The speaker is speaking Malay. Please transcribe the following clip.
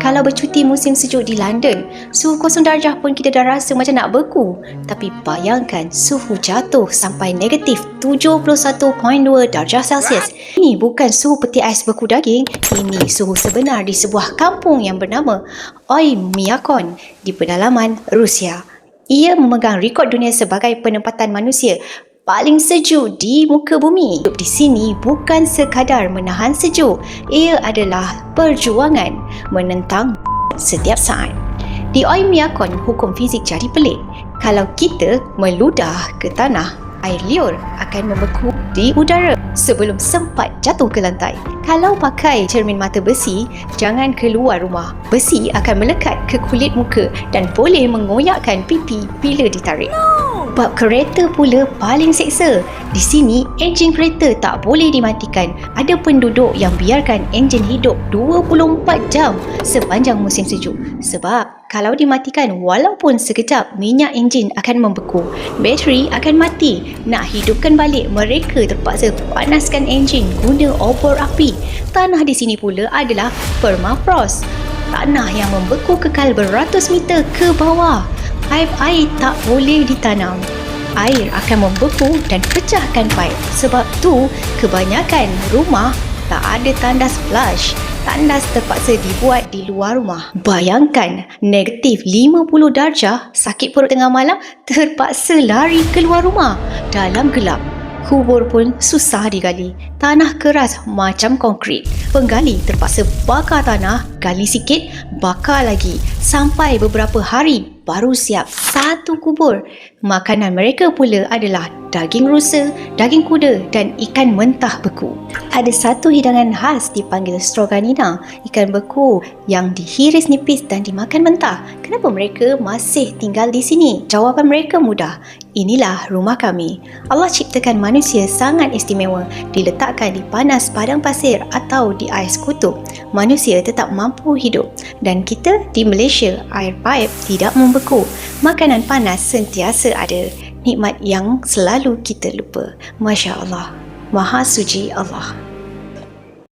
Kalau bercuti musim sejuk di London, suhu kosong darjah pun kita dah rasa macam nak beku. Tapi bayangkan suhu jatuh sampai negatif 71.2 darjah Celsius. Ini bukan suhu peti ais beku daging, ini suhu sebenar di sebuah kampung yang bernama Oymyakon di pedalaman Rusia. Ia memegang rekod dunia sebagai penempatan manusia paling sejuk di muka bumi. Hidup di sini bukan sekadar menahan sejuk, ia adalah perjuangan menentang setiap saat. Di Oymyakon, hukum fizik jadi pelik. Kalau kita meludah ke tanah, air liur akan membeku di udara sebelum sempat jatuh ke lantai. Kalau pakai cermin mata besi, jangan keluar rumah. Besi akan melekat ke kulit muka dan boleh mengoyakkan pipi bila ditarik. Bab kereta pula paling seksa. Di sini, enjin kereta tak boleh dimatikan. Ada penduduk yang biarkan enjin hidup 24 jam sepanjang musim sejuk. Sebab kalau dimatikan walaupun sekejap, minyak enjin akan membeku. Bateri akan mati. Nak hidupkan balik, mereka terpaksa panaskan enjin guna obor api. Tanah di sini pula adalah permafrost. Tanah yang membeku kekal beratus meter ke bawah paip air tak boleh ditanam. Air akan membeku dan pecahkan paip. Sebab tu, kebanyakan rumah tak ada tandas flush. Tandas terpaksa dibuat di luar rumah. Bayangkan, negatif 50 darjah, sakit perut tengah malam, terpaksa lari keluar rumah dalam gelap. Kubur pun susah digali. Tanah keras macam konkrit. Penggali terpaksa bakar tanah, gali sikit, bakar lagi. Sampai beberapa hari baru siap satu kubur. Makanan mereka pula adalah daging rusa, daging kuda dan ikan mentah beku. Ada satu hidangan khas dipanggil stroganina, ikan beku yang dihiris nipis dan dimakan mentah. Kenapa mereka masih tinggal di sini? Jawapan mereka mudah. Inilah rumah kami. Allah ciptakan manusia sangat istimewa diletakkan di panas padang pasir atau di ais kutub. Manusia tetap mampu hidup dan kita di Malaysia air paip tidak membeku. Makanan panas sentiasa ada. Nikmat yang selalu kita lupa. Masya Allah. Maha suci Allah.